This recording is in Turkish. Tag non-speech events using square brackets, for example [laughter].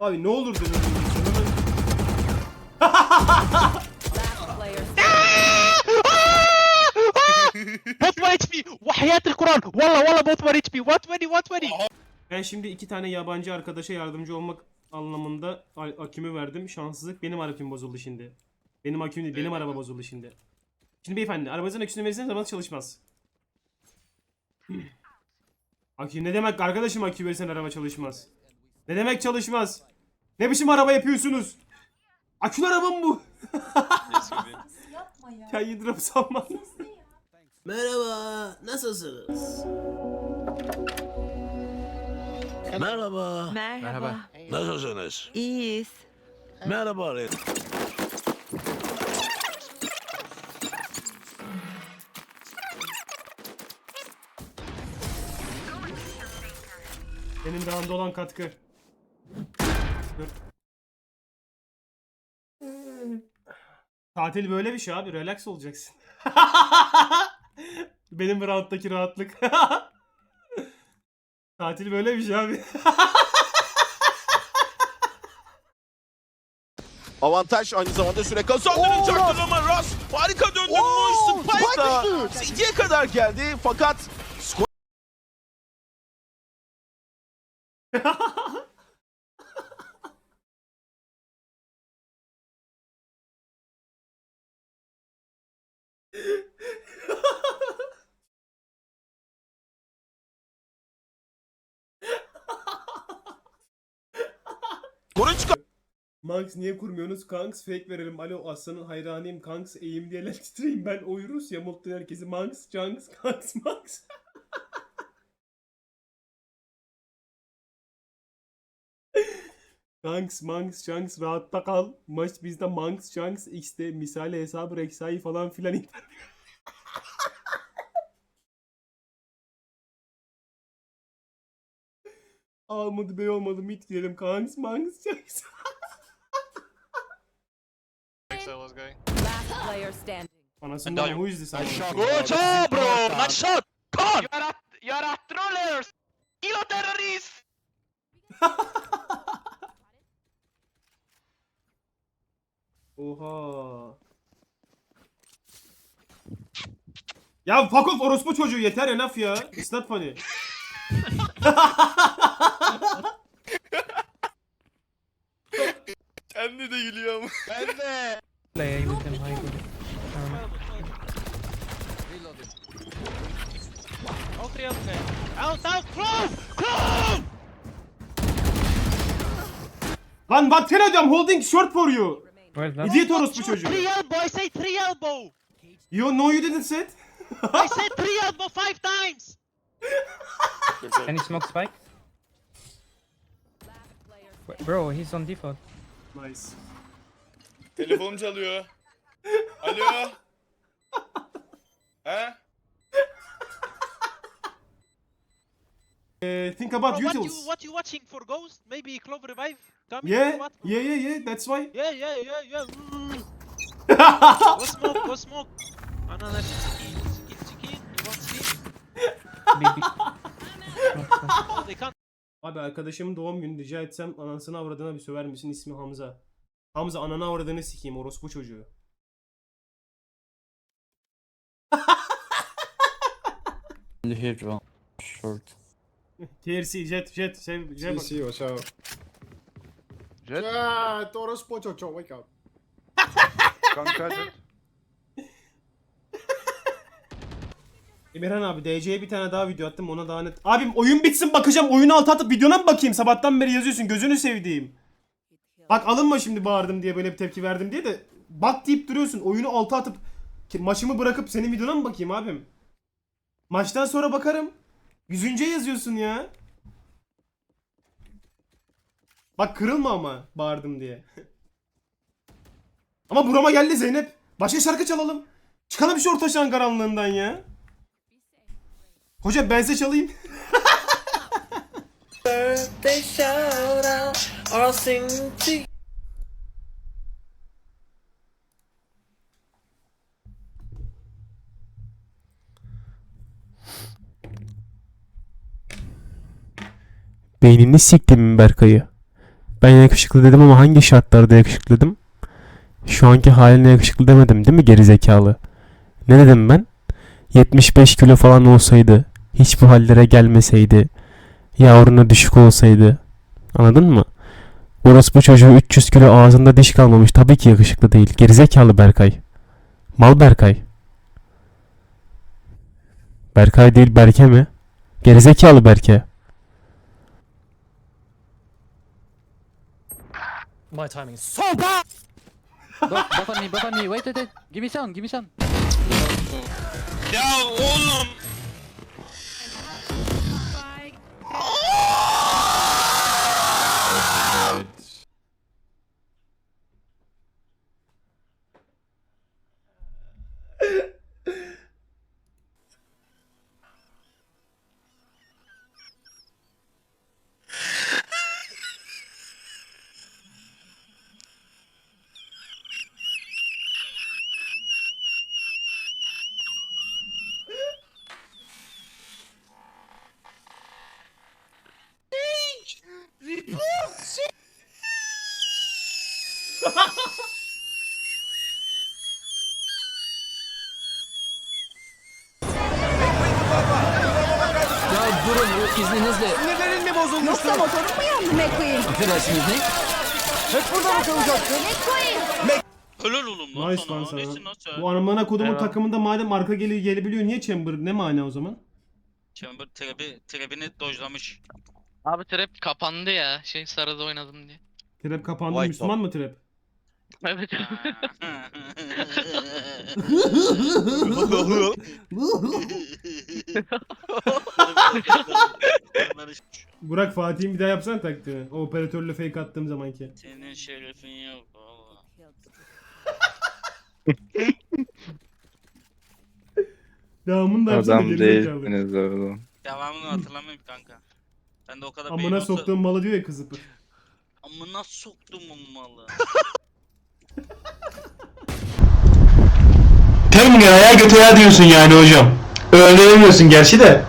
Abi ne olur dedim. Botma HP! Vahiyatil Kur'an! Valla valla botma HP! What money what money! Ben şimdi iki tane yabancı arkadaşa yardımcı olmak anlamında akümü verdim. Şanssızlık benim aküm bozuldu şimdi. Benim aküm değil, benim araba bozuldu şimdi. Şimdi beyefendi, arabanızın aküsünü verirseniz arabanız çalışmaz. [clears throat] akü ne demek arkadaşım akü verirsen araba çalışmaz. Ne demek çalışmaz? Ne biçim araba yapıyorsunuz? Akülü araba mı bu? Yapma ya. Ya yıldırım sanma. Merhaba, nasılsınız? Merhaba. Merhaba. Nasılsınız? İyiyiz. Merhaba. Benim roundda olan katkı. Dur. Tatil böyle bir şey abi. Relax olacaksın. [laughs] Benim rounddaki rahatlık. [laughs] Tatil böyle bir şey abi. [laughs] Avantaj aynı zamanda süre kazandıracaktır ama Ras harika döndü bu Spike'la City'ye kadar geldi fakat [laughs] çıkar. Manx niye kurmuyorsunuz? Kanks fake verelim. Alo aslanın hayranıyım. Kanks eğim diyeler titreyim. Ben uyuruz ya mutlu herkesi. Manx, Junks, Kanks, Manx. Kanks, Manx, Junks rahatta kal. Maç bizde Manx, Junks X'de misali hesabı Rek'Sai falan filan. [laughs] Almadı bey olmadı mid girelim Kanks, player standing. Anasından who is this? Good job bro. Nice shot. Come on. You are a, you are a trollers kilo terrorist [laughs] Oha. Ya fuck off orospu çocuğu yeter enough ya. It's not funny. [laughs] Kendi de gülüyor ama. ben de play with them high good. All three out there out out close close Lan bak sen hocam holding short for you. Where's that? İdiot orospu çocuğu. three elbow I say three elbow You no you didn't say it. I said three elbow five times Can you smoke spike? Wait, Bro, he's on default. Nice. Telefonum çalıyor. Alo. [laughs] He? Eh, think about Bro, what you what you watching for ghost maybe clove revive coming Yeah, what yeah, yeah, yeah. That's why. yeah yeah yeah yeah Mm. Go smoke, go smoke. Another skin, skin, skin. You want skin? BB. [laughs] Oh, they can't. Abi arkadaşımın doğum günü rica etsem anasını avradına bir söver misin? İsmi Hamza. Hamza ananı avradını sikeyim orospu çocuğu. Here one short. TRC jet jet şey şey bak. CC, watch out. Jet? Ah, Toros Pochocho, wake up. [laughs] Emirhan abi DC'ye bir tane daha video attım ona daha net. Abim oyun bitsin bakacağım oyunu alt atıp videona mı bakayım sabahtan beri yazıyorsun gözünü sevdiğim. Bak alınma şimdi bağırdım diye böyle bir tepki verdim diye de bak deyip duruyorsun oyunu alta atıp maçımı bırakıp senin videona mı bakayım abim? Maçtan sonra bakarım. Yüzünce yazıyorsun ya. Bak kırılma ama bağırdım diye. [laughs] ama burama geldi Zeynep. Başka şarkı çalalım. Çıkalım şu orta şan karanlığından ya. Hocam ben size çalayım. [laughs] Beynini siktim Berkay'ı. Ben yakışıklı dedim ama hangi şartlarda yakışıklı? Şu anki haline yakışıklı demedim değil mi gerizekalı? Ne dedim ben? 75 kilo falan olsaydı, hiç bu hallere gelmeseydi, yavruna düşük olsaydı. Anladın mı? Orası bu çocuğu 300 kilo ağzında diş kalmamış. Tabii ki yakışıklı değil. Gerizekalı Berkay. Mal Berkay. Berkay değil Berke mi? Gerizekalı Berke. My timing is so bad! Buff on me, buff on me. Wait, wait, wait. Give me some, give me some. Ya oğlum. Ya durun, izninizle. Sinirlerin mi bozulmuştu? motorun mu yandı McQueen? Affedersiniz ne? Hep burada mı kalacaksın? McQueen! Helal oğlum lan Nice sana. lan sana. Nesin lan sen? Bu anamana kodumun Eyvallah. takımında madem arka geli gelebiliyor niye Chamber ne mana o zaman? Chamber trebi, trebini dojlamış. Abi trap kapandı ya. Şey sarıda oynadım diye. Trap kapandı Vay Müslüman mı trap? Evet. Burak Fatih'in bir daha yapsana taktiğini. O operatörle fake attığım zamanki. Senin şerefin yok valla. [laughs] Devamını da yapsana gerizekalı. oğlum. Devamını hatırlamıyorum kanka. Ben de o kadar Amına olsa- soktuğum malı diyor ya kızı. Amına soktum o malı. [laughs] Terminal ayağa götü ya diyorsun yani hocam. Öyle demiyorsun gerçi de.